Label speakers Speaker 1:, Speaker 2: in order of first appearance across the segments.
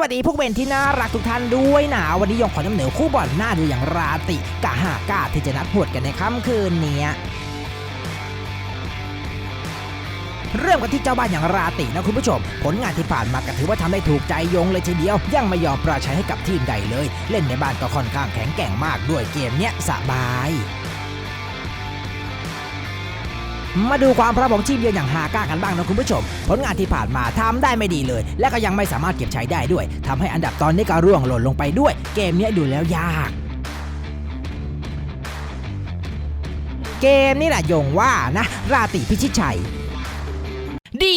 Speaker 1: วัสดีพวกเบนที่น่ารักทุกท่านด้วยนะ วันนี้ยงขอนำเหนือคู่บอลหน้าดูอย่างราติกะหากาที่จะนัดหวดกันในค่ำคืนนี้เริ่มกันที่เจ้าบ้านอย่างราตินะคุณผู้ชม ผลงานที่ผ่านมาก็ถือว่าทำได้ถูกใจยงเลยทีเดียว ยังไม่ยอมประชัยให้กับทีมใดเลย เล่นในบ้านก็ค่อนข้างแข็งแกร่งมากด้วยเกมเนี้ยสบาย มาดูความพร้อมของทีมเยือนอย่างฮาก้ากันบ้างนะคุณผู้ชม ผลงานที่ผ่านมาทำได้ไม่ดีเลย และก็ยังไม่สามารถเก็บใช้ได้ด้วยทำให้อันดับตอนนี้ก็ร่วงหล่นลงไปด้วย เกมนี้ดูแล้วยากเกมนี่แหละยงว่านะ ราติพิชิตชัย ดี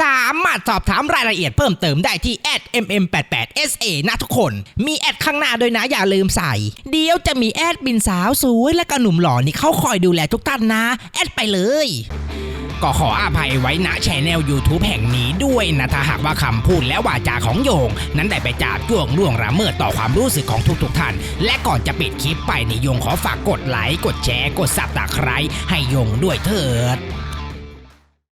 Speaker 1: สามารถสอบถามรายละเอียดเพิ่มเติมได้ที่ @mm88sa นะทุกคน มีแอดข้างหน้าด้วยนะอย่าลืมใส่ เดี๋ยวจะมีแอดบินสาวสวยและก็หนุ่มหล่อนี่เขาคอยดูแลทุกท่านนะ แอดไปเลย ก็ขออภัยไว้ณแชแนล YouTube แห่งนี้ด้วยนะ ถ้าหากว่าคำพูดและวาจาของโยง นั้นได้ไปจาบจ้วงล่วงละเมิดต่อความรู้สึกของทุกๆทท่าน และก่อนจะปิดคลิปไปนี่โยงขอฝากกดไลค์กดแชร์กดซับตะไคร้ให้โยงด้วยเถิด